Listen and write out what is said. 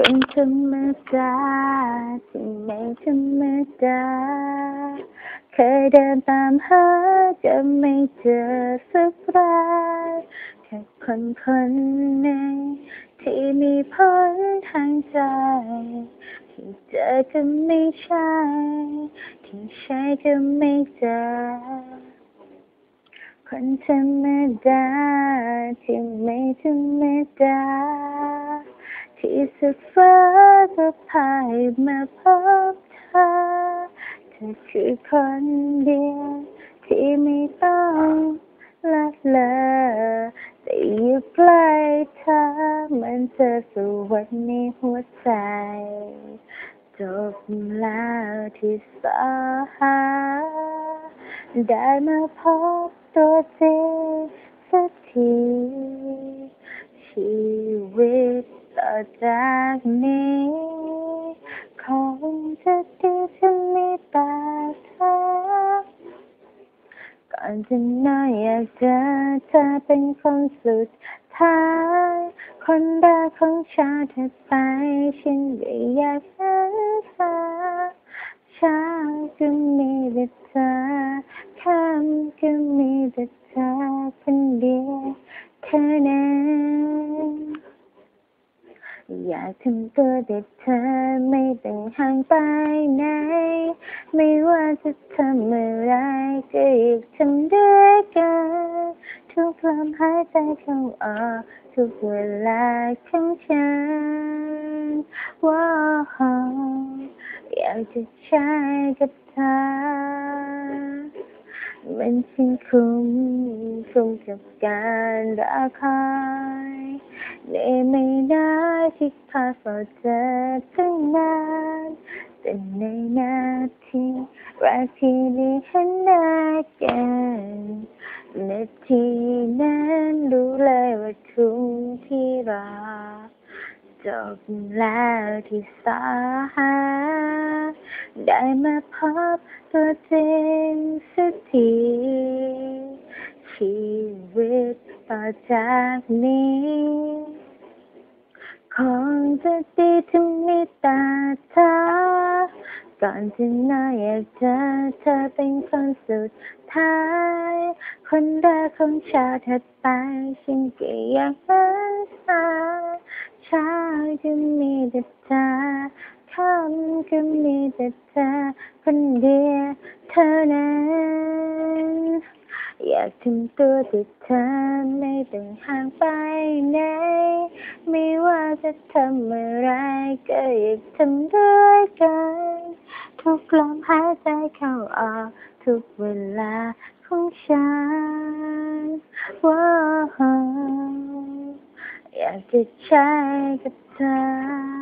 คนธรรมดาที่ไม่ธรรมดา เคยเดินตามหาจะไม่เจอสักรายแค่คนคนหนึ่งที่มีผลทางใจ ที่เจอก็ไม่ใช่ ที่ใช่ก็ไม่เจอ คนธรรมดาที่ไม่ธรรมดา ที่สุดฟ้าก็พายมาพบเธอเธอคือคนเดียวที่ไม่ต้องละเลอแต่อยู่ใกล้เธอมันเธอสวรรค์ในหัวใจ จบแล้วที่สาหา ได้มาพบตัวจริงสักที จากนี้คงจะดีจะมีแต่เธอก่อนจะนอนอยากเจอเธอเป็นคนสุดท้ายคนแรกของฉันเธอไปฉันก็อยากเห็นเธอเช้าก็มีแต่เธอค่ำก็มีแต่เธอคนเดียวเท่านั้น อยากทำตัวเด็กเธอไม่ต้องห่างไปไหน ไม่ว่าจะทำอะไรก็อยากทำด้วยกัน ทุกลมหายใจเข้าออกทุกเวลาของฉันว้าวอยากจะใช้กับเธอมันฉันคุ้มคุ้มกับการรอคอยเหนื่อยไม่ได้ที่พาเฝ้าเธอตั้งนานแต่ในนาทีแรกที่ได้เห็นหน้ากันนาทีนั้นรู้เลยว่าทุ่งที่รอจบแล้วที่สาหา ได้มาพบตัวจริงสักทีชีวิตต่อจากนี้ คงจะดีที่มีตาเธอก่อนจะนอนอยากเจอเธอเป็นคนสุดท้าย คนแรกของชาติถัดไปฉันก็อยากเห็นเธอเช้าจะมีแต่เธอคำก็มีแต่เธอคนเดียวเท่านั้น อยากทำตัวติดเธอไม่ต้องห่างไปไหน ไม่ว่าจะทำอะไรก็อยากทำด้วยกัน ทุกลมหายใจเข้าออก ทุกเวลาของฉันว้าอยากจะใช้กับเธอ